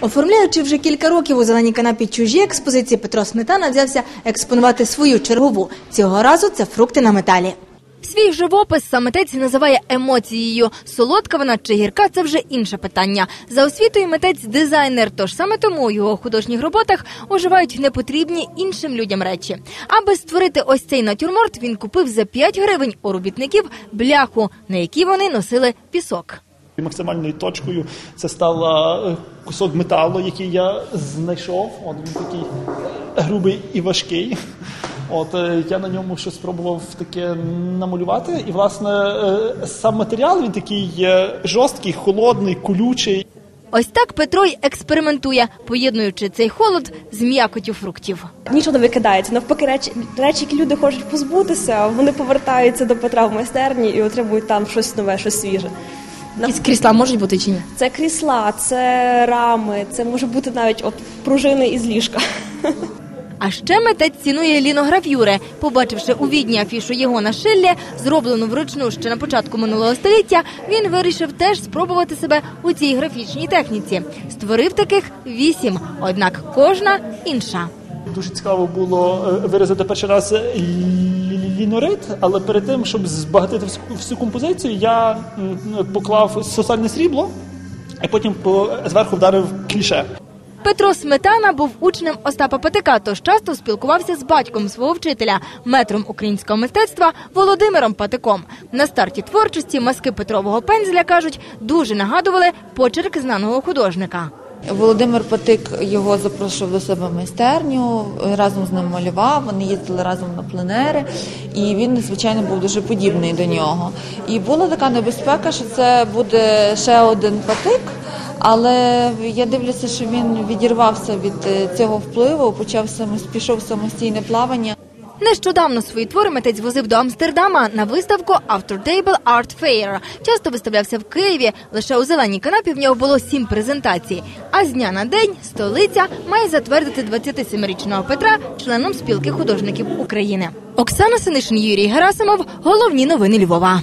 Оформляючи вже кілька років у зеленій канапі чужі експозиції, Петро Сметана взявся експонувати свою чергову. Цього разу це фрукти на металі. Свій живопис сам називає емоцією. Солодка вона чи гірка це вже інше питання. За освітою митець дизайнер, тож саме тому у його художніх роботах оживають непотрібні іншим людям речі. Аби створити ось цей натюрморт, він купив за 5 гривень у робітників бляху, на якій вони носили пісок. І Максимальною точкою це стала е, кусок металу, який я знайшов. От він такий грубий і важкий. От е, я на ньому щось спробував таке намалювати. І, власне, е, сам матеріал він такий жорсткий, холодний, колючий. Ось так Петро й експериментує, поєднуючи цей холод з м'якотю фруктів. Нічого не викидається. Навпаки, речі, речі, які люди хочуть позбутися, вони повертаються до Петра в майстерні і отримують там щось нове, щось свіже. Якісь крісла можуть бути чи ні? Це крісла, це рами, це може бути навіть от пружини із ліжка. А ще митець цінує ліногравюри. Побачивши у відні афішу його на шиллі, зроблену вручну ще на початку минулого століття, він вирішив теж спробувати себе у цій графічній техніці. Створив таких вісім, однак кожна інша. Дуже цікаво було е, виразити перший раз лі- але перед тим, щоб збагатити всю- композицію, я поклав сосальне срібло, і потім по- зверху вдарив кліше. Петро Сметана був учнем Остапа Петика, тож часто спілкувався з батьком свого вчителя, метром українського мистецтва Володимиром Патиком. На старті творчості маски Петрового пензля кажуть дуже нагадували почерк знаного художника. Володимир Патик його запрошував до себе в майстерню, разом з ним малював, вони їздили разом на пленери, і він, звичайно, був дуже подібний до нього. І була така небезпека, що це буде ще один патик, але я дивлюся, що він відірвався від е, цього впливу, почав пішов самостійне плавання. Нещодавно свої твори митець возив до Амстердама на виставку After Table Art Fair. Часто виставлявся в Києві. Лише у зеленій канапі в нього було сім презентацій. А з дня на день столиця має затвердити 27-річного Петра членом спілки художників України. Оксана Синишин, Юрій Герасимов. Головні новини Львова.